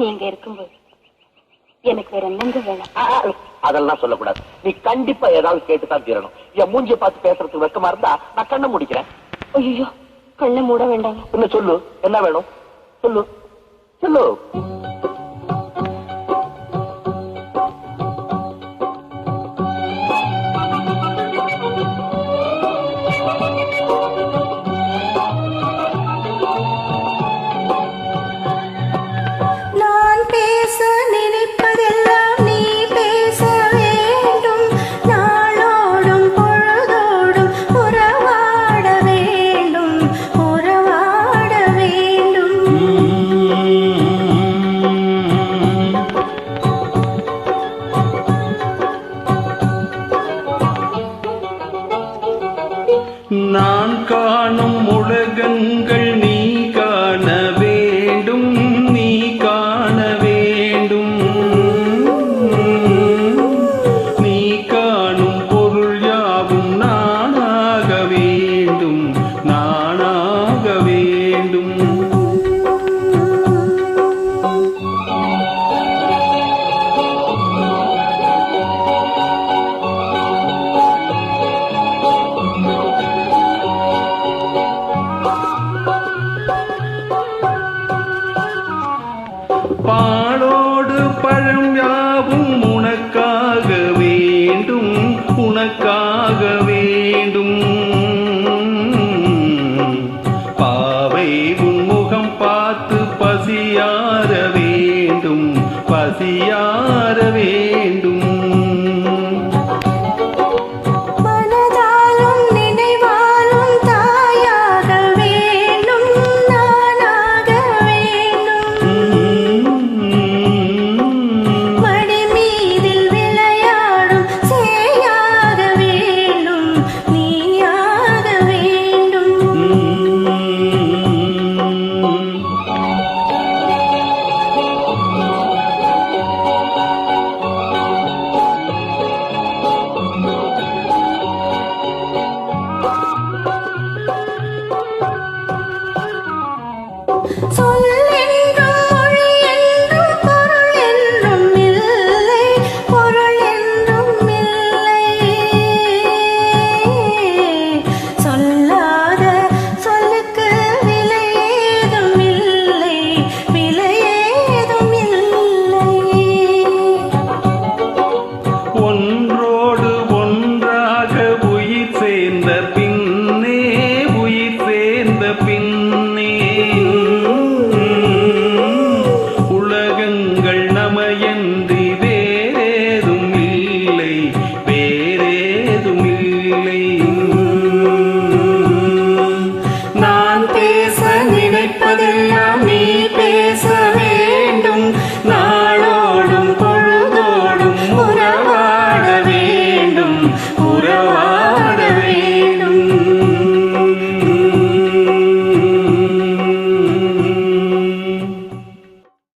நீங்க இருக்கும்போது எனக்கு வேற என்னங்க வேணும் அதெல்லாம் சொல்லக்கூடாது. நீ கண்டிப்பா ஏதாவது கேட்டுதான் தீரணும். என் மூஞ்சிய பார்த்து பேசுறதுக்கு வெக்கமா இருந்தா நான் கண்ணை முடிக்கிறேன். ஐயோ கண்ணை மூட வேண்டாங்க. என்ன சொல்லு? என்ன வேணும்? சொல்லு. சொல்லு. நான் காணும் உலகங்கள் பாலோடு பழம் யாவும் உனக்காக வேண்டும் உனக்காக வேண்டும். பாவை உன் முகம் பார்த்து பசியார வேண்டும் பசியார